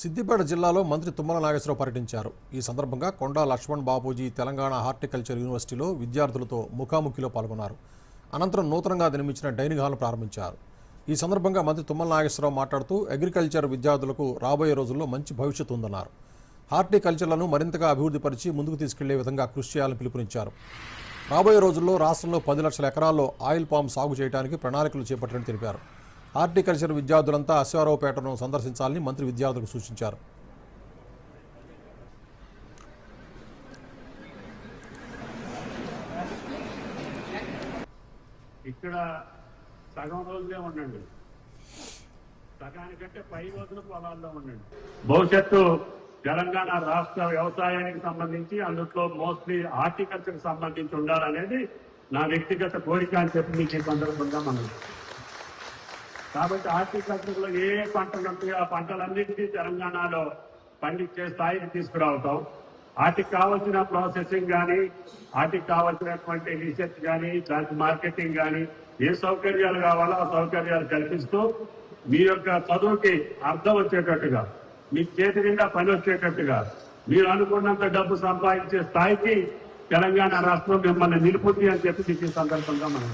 సిద్దిపేట జిల్లాలో మంత్రి తుమ్మల నాగేశ్వరరావు పర్యటించారు. ఈ సందర్భంగా కొండా లక్ష్మణ్ బాబూజీ తెలంగాణ హార్టికల్చర్ యూనివర్సిటీలో విద్యార్థులతో ముఖాముఖిలో పాల్గొన్నారు. అనంతరం నూతనంగా నిర్మించిన డైనింగ్ హాల్ను ప్రారంభించారు. ఈ సందర్భంగా మంత్రి తుమ్మల నాగేశ్వరరావు మాట్లాడుతూ అగ్రికల్చర్ విద్యార్థులకు రాబోయే రోజుల్లో మంచి భవిష్యత్తు ఉందన్నారు. హార్టికల్చర్లను మరింతగా అభివృద్ధిపరిచి ముందుకు తీసుకెళ్ళే విధంగా కృషి చేయాలని పిలుపునిచ్చారు. రాబోయే రోజుల్లో రాష్ట్రంలో పది లక్షల ఎకరాల్లో ఆయిల్ పామ్ సాగు చేయడానికి ప్రణాళికలు చేపట్టారని తెలిపారు. హార్టికల్చర్ విద్యార్థులంతా అశ్వారావుపేటను సందర్శించాలని మంత్రి విద్యార్థులకు సూచించారు. ఇక్కడ సగం రోజులే ఉండండి. సగానికంటే పై రోజులు పొలాల్లో ఉండండి. భవిష్యత్తు తెలంగాణ రాష్ట్ర వ్యవసాయానికి సంబంధించి అందులో మోస్ట్లీ హార్టికల్చర్ సంబంధించి ఉండాలనేది నా వ్యక్తిగత కోరిక అని చెప్పి మీకు ఈ సందర్భంగా మనం కాబట్టి ఆర్థిక లో ఏ పంటలు ఉంటాయో ఆ పంటలన్నింటినీ తెలంగాణలో పండించే స్థాయికి తీసుకురావుతాం వాటికి కావాల్సిన ప్రాసెసింగ్ కానీ వాటికి కావాల్సినటువంటి రీసెర్చ్ కానీ దానికి మార్కెటింగ్ కానీ ఏ సౌకర్యాలు కావాలో ఆ సౌకర్యాలు కల్పిస్తూ మీ యొక్క చదువుకి అర్థం వచ్చేటట్టుగా మీ చేతి నిండా పని వచ్చేటట్టుగా మీరు అనుకున్నంత డబ్బు సంపాదించే స్థాయికి తెలంగాణ రాష్ట్రం మిమ్మల్ని నిలుపుద్ది అని చెప్పి మీకు ఈ సందర్భంగా మనం